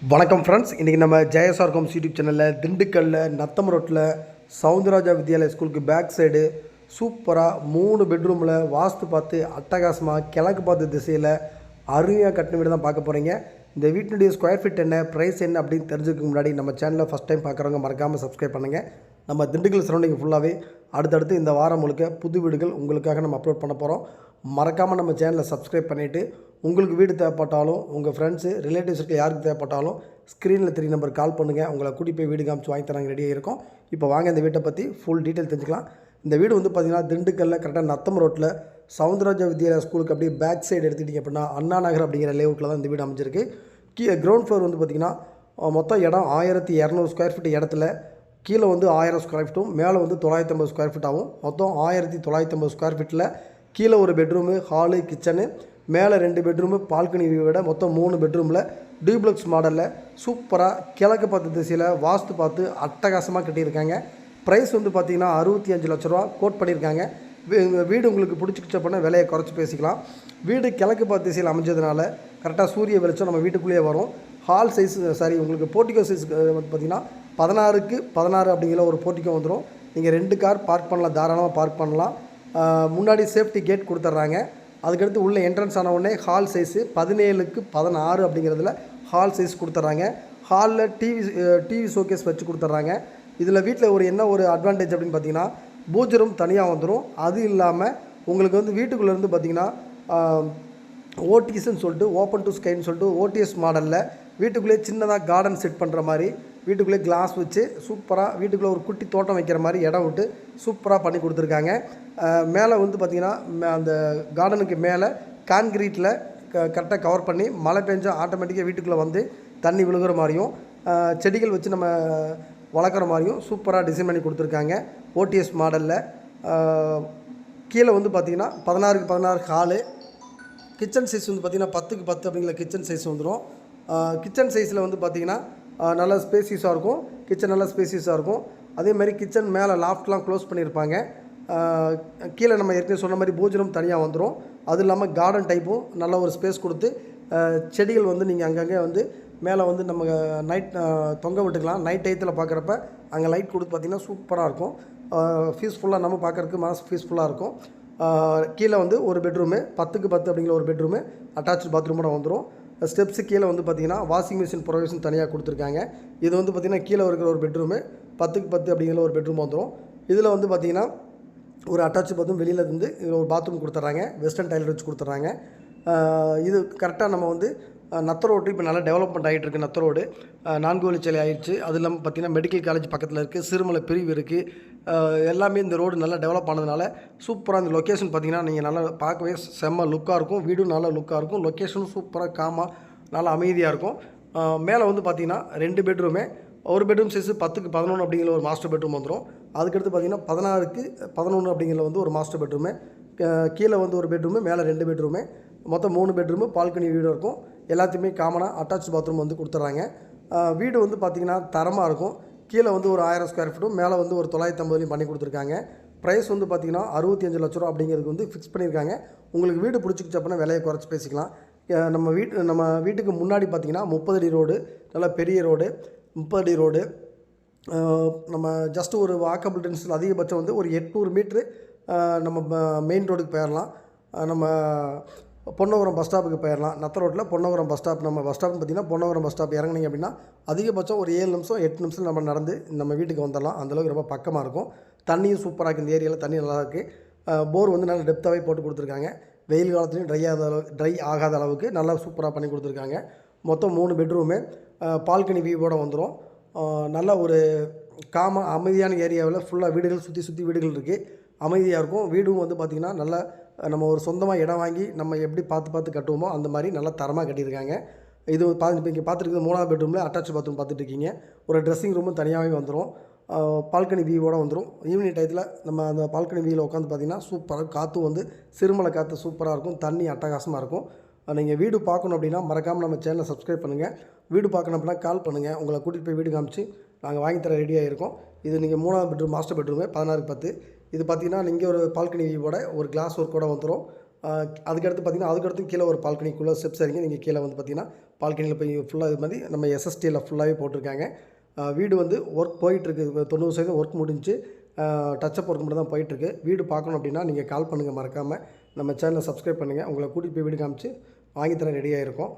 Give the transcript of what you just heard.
வணக்கம் ஃப்ரெண்ட்ஸ் இன்றைக்கி நம்ம ஜெயசார் ஹோம்ஸ் யூடியூப் சேனலில் திண்டுக்கல்லில் நத்தம் ரோட்டில் சவுந்தரராஜா வித்யாலயா ஸ்கூலுக்கு பேக் சைடு சூப்பராக மூணு பெட்ரூமில் வாஸ்து பார்த்து அட்டகாசமாக கிழக்கு பார்த்து திசையில் அருமையாக கட்டின வீடு தான் பார்க்க போகிறீங்க இந்த வீட்டினுடைய ஸ்கொயர் ஃபீட் என்ன ப்ரைஸ் என்ன அப்படின்னு தெரிஞ்சுக்க முன்னாடி நம்ம சேனலில் ஃபஸ்ட் டைம் பார்க்குறவங்க மறக்காமல் சப்ஸ்கிரைப் பண்ணுங்கள் நம்ம திண்டுக்கல் சரௌண்டிங் ஃபுல்லாகவே அடுத்தடுத்து இந்த வாரம் முழுக்க புது வீடுகள் உங்களுக்காக நம்ம அப்லோட் பண்ண போகிறோம் மறக்காமல் நம்ம சேனலை சப்ஸ்கிரைப் பண்ணிவிட்டு உங்களுக்கு வீடு தேவைப்பட்டாலும் உங்கள் ஃப்ரெண்ட்ஸு ரிலேட்டிவ்ஸுக்கு யாருக்கு தேவைப்பட்டாலும் ஸ்க்ரீனில் த்ரீ நம்பர் கால் பண்ணுங்கள் உங்களை கூட்டி போய் வீடு காமிச்சு வாங்கி தராங்க ரெடியாக இருக்கும். இப்போ வாங்க இந்த வீட்டை பற்றி ஃபுல் டீட்டெயில் தெரிஞ்சுக்கலாம். இந்த வீடு வந்து பார்த்திங்கன்னா திண்டுக்கல்ல கரெக்டாக நத்தம் ரோட்டில் சவுந்தரராஜ வித்யாலயா ஸ்கூலுக்கு அப்படியே பேக் சைடு எடுத்துக்கிட்டிங்க அப்படின்னா அண்ணா நகர் அப்படிங்கிற லேஅவுட்டில் தான் இந்த வீடு அமைஞ்சிருக்கு. கீழே கிரவுண்ட் ஃப்ளோர் வந்து பார்த்திங்கன்னா மொத்தம் இடம் ஆயிரத்தி இரநூறு ஸ்கொயர் ஃபீட் இடத்துல. கீழே வந்து ஆயிரம் ஸ்கொயர் ஃபீட்டும் மேலே வந்து தொள்ளாயிரத்தி ஐம்பது ஸ்கொயர் ஃபீட் ஆகும் மொத்தம் ஆயிரத்தி தொள்ளாயிரத்தி ஐம்பது ஸ்கொயர் ஃபீட்டில் கீழே ஒரு பெட்ரூமு ஹாலு கிச்சனு மேலே ரெண்டு பெட்ரூமு பால்கனி விட மொத்தம் மூணு பெட்ரூமில் டியூப்ளக்ஸ் மாடலில் சூப்பராக கிழக்கு பார்த்த திசையில் வாஸ்து பார்த்து அட்டகாசமாக கட்டியிருக்காங்க. ப்ரைஸ் வந்து பார்த்திங்கன்னா அறுபத்தி அஞ்சு லட்ச ரூபா கோட் பண்ணியிருக்காங்க. வீடு உங்களுக்கு பிடிச்சிக்கிச்ச பண்ண விலையை குறைச்சி பேசிக்கலாம். வீடு கிழக்கு பார்த்து திசையில் அமைஞ்சதுனால கரெக்டாக சூரிய வெளிச்சம் நம்ம வீட்டுக்குள்ளேயே வரும். ஹால் சைஸ் சாரி உங்களுக்கு போர்ட்டிகோ சைஸ் பார்த்தீங்கன்னா பதினாறுக்கு பதினாறு அப்படிங்கிற ஒரு போர்ட்டிகோ வந்துடும் நீங்கள் ரெண்டு கார் பார்க் பண்ணலாம் தாராளமாக பார்க் பண்ணலாம். முன்னாடி சேஃப்டி கேட் கொடுத்துட்றாங்க. அதுக்கடுத்து உள்ள என்ட்ரன்ஸ் ஆன உடனே ஹால் சைஸு பதினேழுக்கு பதினாறு அப்படிங்கிறதுல ஹால் சைஸ் கொடுத்துட்றாங்க. ஹாலில் டிவி டிவி ஷோகேஸ் வச்சு கொடுத்துட்றாங்க. இதில் வீட்டில் ஒரு என்ன ஒரு அட்வான்டேஜ் அப்படின்னு பார்த்தீங்கன்னா பூஜை ரூம் தனியாக வந்துடும் அது இல்லாமல் உங்களுக்கு வந்து வீட்டுக்குள்ளேருந்து பார்த்தீங்கன்னா ஓடிஎஸ்ன்னு சொல்லிட்டு ஓப்பன் டு ஸ்கைன்னு சொல்லிட்டு ஓடிஎஸ் மாடலில் வீட்டுக்குள்ளேயே சின்னதாக கார்டன் செட் பண்ணுற மாதிரி வீட்டுக்குள்ளே கிளாஸ் வச்சு சூப்பராக வீட்டுக்குள்ளே ஒரு குட்டி தோட்டம் வைக்கிற மாதிரி இடம் விட்டு சூப்பராக பண்ணி கொடுத்துருக்காங்க. மேலே வந்து பார்த்திங்கன்னா அந்த கார்டனுக்கு மேலே கான்கிரீட்டில் க கரெக்டாக கவர் பண்ணி மழை பெஞ்சால் ஆட்டோமேட்டிக்காக வீட்டுக்குள்ளே வந்து தண்ணி விழுகிற மாதிரியும் செடிகள் வச்சு நம்ம வளர்க்குற மாதிரியும் சூப்பராக டிசைன் பண்ணி கொடுத்துருக்காங்க. ஓடிஎஸ் மாடலில் கீழே வந்து பார்த்திங்கன்னா பதினாறுக்கு பதினாறு ஹாலு கிச்சன் சைஸ் வந்து பார்த்திங்கன்னா பத்துக்கு பத்து அப்படிங்கிற கிச்சன் சைஸ் வந்துடும் கிச்சன் சைஸில் வந்து பார்த்திங்கன்னா நல்ல ஸ்பேசியஸாக இருக்கும். கிச்சன் நல்லா ஸ்பேசியஸாக இருக்கும். அதே மாதிரி கிச்சன் மேலே லாஃப்ட்லாம் க்ளோஸ் பண்ணியிருப்பாங்க. கீழே நம்ம ஏற்கனவே சொன்ன மாதிரி பூஜனம் தனியாக வந்துடும் அது இல்லாமல் கார்டன் டைப்பும் நல்ல ஒரு ஸ்பேஸ் கொடுத்து செடிகள் வந்து நீங்கள் அங்கங்கே வந்து மேலே வந்து நம்ம நைட் தொங்க விட்டுக்கலாம். நைட் டயத்தில் பார்க்குறப்ப அங்கே லைட் கொடுத்து பார்த்திங்கன்னா சூப்பராக இருக்கும். பீஸ்ஃபுல்லாக நம்ம பார்க்குறதுக்கு மனசு பீஸ்ஃபுல்லாக இருக்கும். கீழே வந்து ஒரு பெட்ரூமு பத்துக்கு பத்து அப்படிங்கிற ஒரு பெட்ரூமு அட்டாச்சு பாத்ரூமோட வந்துடும் ஸ்டெப்ஸு கீழே வந்து பார்த்திங்கன்னா வாஷிங் மிஷின் ப்ரொவிஷன் தனியாக கொடுத்துருக்காங்க. இது வந்து பார்த்திங்கன்னா கீழே இருக்கிற ஒரு பெட்ரூமு பத்துக்கு பத்து அப்படிங்கிற ஒரு பெட்ரூம் வந்துடும் இதில் வந்து பார்த்திங்கன்னா ஒரு அட்டாச் பாத்ரூம் வெளியில் இருந்து இதில் ஒரு பாத்ரூம் கொடுத்துட்றாங்க. வெஸ்டர்ன் டைலர் வச்சு கொடுத்துட்றாங்க. இது கரெக்டாக நம்ம வந்து நத்த ரோடு இப்போ நல்லா டெவலப்மெண்ட் ஆகிட்டு இருக்கு நத்த ரோடு நான்கு வழிச்சாலை ஆயிடுச்சு. அது இல்லாமல் பார்த்திங்கன்னா மெடிக்கல் காலேஜ் பக்கத்தில் இருக்குது சிறுமலை பிரிவு இருக்குது எல்லாமே இந்த ரோடு நல்லா டெவலப் ஆனதுனால சூப்பராக இந்த லொக்கேஷன் பார்த்திங்கன்னா நீங்கள் நல்லா பார்க்கவே செம்ம லுக்காக இருக்கும். வீடும் நல்லா லுக்காக இருக்கும். லொக்கேஷனும் சூப்பராக காமாக நல்லா அமைதியாக இருக்கும். மேலே வந்து பார்த்திங்கன்னா ரெண்டு பெட்ரூமே ஒரு பெட்ரூம் சைஸ் பத்துக்கு பதினொன்று அப்படிங்கிற ஒரு மாஸ்டர் பெட்ரூம் வந்துடும் அதுக்கடுத்து பார்த்திங்கன்னா பதினாறுக்கு பதினொன்று அப்படிங்கிற வந்து ஒரு மாஸ்டர் பெட்ரூமு கீழே வந்து ஒரு பெட்ரூமு மேலே ரெண்டு பெட்ரூமு மொத்தம் மூணு பெட்ரூமு பால்கனி வீடு இருக்கும். எல்லாத்தையுமே காமனாக அட்டாச் பாத்ரூம் வந்து கொடுத்துட்றாங்க. வீடு வந்து பார்த்திங்கன்னா தரமாக இருக்கும். கீழே வந்து ஒரு ஆயிரம் ஸ்கொயர் ஃபீட்டும் மேலே வந்து ஒரு தொள்ளாயிரத்தி ஐம்பதுலையும் பண்ணி கொடுத்துருக்காங்க. ப்ரைஸ் வந்து பார்த்திங்கன்னா அறுபத்தி அஞ்சு லட்ச ரூபா அப்படிங்கிறதுக்கு வந்து ஃபிக்ஸ் பண்ணியிருக்காங்க. உங்களுக்கு வீடு பிடிச்சிக்கிச்சு அப்படின்னா விலையை குறைச்சி பேசிக்கலாம். நம்ம வீட்டு நம்ம வீட்டுக்கு முன்னாடி பார்த்திங்கன்னா முப்பது அடி ரோடு நல்லா பெரிய ரோடு முப்பது அடி ரோடு நம்ம ஜஸ்ட் ஒரு வாக்கபிள் டென்ஸில் அதிகபட்சம் வந்து ஒரு எட்நூறு மீட்ரு நம்ம மெயின் ரோடுக்கு போயிடலாம். நம்ம பொன்னவரம் பஸ் ஸ்டாப்புக்கு போயிடலாம். நத்த ரோட்டில் பொன்னவரம் பஸ் ஸ்டாப். நம்ம பஸ் ஸ்டாப்னு பார்த்தீங்கன்னா பொன்னவரம் பஸ் ஸ்டாப் இறங்குனீங்க அப்படின்னா அதிகபட்சம் ஒரு ஏழு நிமிஷம் எட்டு நிமிஷம் நம்ம நடந்து நம்ம வீட்டுக்கு வந்துடலாம். அந்தளவுக்கு ரொம்ப பக்கமாக இருக்கும். தண்ணியும் சூப்பராக இருக்குது இந்த ஏரியாவில் தண்ணி நல்லாயிருக்கு போர் வந்து நல்லா டெப்த்தாகவே போட்டு கொடுத்துருக்காங்க. வெயில் காலத்துலையும் ட்ரை ஆகாத அளவு ட்ரை ஆகாத அளவுக்கு நல்லா சூப்பராக பண்ணி கொடுத்துருக்காங்க. மொத்தம் மூணு பெட்ரூமு பால்கனி வியூவோட வந்துடும் நல்ல ஒரு காம அமைதியான ஏரியாவில் ஃபுல்லாக வீடுகள் சுற்றி சுற்றி வீடுகள் இருக்குது அமைதியாக இருக்கும். வீடும் வந்து பார்த்திங்கன்னா நல்லா நம்ம ஒரு சொந்தமாக இடம் வாங்கி நம்ம எப்படி பார்த்து பார்த்து கட்டுவோமோ அந்த மாதிரி நல்லா தரமாக கட்டியிருக்காங்க. இது பா இப்போ இங்கே பார்த்துருக்குது மூணாவது பெட்ரூமில் அட்டாச் பாத்ரூம் பார்த்துட்டு இருக்கீங்க ஒரு ட்ரெஸ்ஸிங் ரூமும் தனியாகவே வந்துடும் பால்கனி வியூவோட வந்துடும் ஈவினிங் டயத்தில் நம்ம அந்த பால்கனி வியூவில் உட்காந்து பார்த்தீங்கன்னா சூப்பராக காற்று வந்து சிறுமலை காற்று சூப்பராக இருக்கும். தண்ணி அட்டகாசமாக இருக்கும். நீங்கள் வீடு பார்க்கணும் அப்படின்னா மறக்காமல் நம்ம சேனலை சப்ஸ்கிரைப் பண்ணுங்கள் வீடு பார்க்கணும் அப்படின்னா கால் பண்ணுங்கள் உங்களை கூட்டிகிட்டு போய் வீடு காமிச்சு நாங்கள் வாங்கி தர ரெடியாக இருக்கோம் இது நீங்கள் மூணாவது பெட்ரூம் மாஸ்டர் பெட்ரூமு பதினாறு பத்து. இது பார்த்தீங்கன்னா நீங்கள் ஒரு பால்கனி வியூவோட ஒரு கிளாஸ் ஒர்க்கோட வந்துடும் அதுக்கடுத்து பார்த்தீங்கன்னா அதுக்கடுத்து கீழே ஒரு பால்கனிக்குள்ளே ஸ்டெப்ஸ் இறங்கி நீங்கள் கீழே வந்து பார்த்தீங்கன்னா பால்கனியில் போய் ஃபுல்லாக இது மாதிரி நம்ம எஸ்எஸ்டியில் ஃபுல்லாகவே போட்டிருக்காங்க. வீடு வந்து ஒர்க் போயிட்டுருக்கு. தொண்ணூறு சதவீதம் ஒர்க் முடிஞ்சு டச்சப் ஒர்க் மட்டும் தான் போயிட்டுருக்கு. வீடு பார்க்கணும் அப்படின்னா நீங்கள் கால் பண்ணுங்கள் மறக்காமல் நம்ம சேனலை சப்ஸ்கிரைப் பண்ணுங்கள் உங்களை கூட்டிகிட்டு போய் வீடு காமிச்சு வாங்கித்தர ரெடியாக இருக்கும்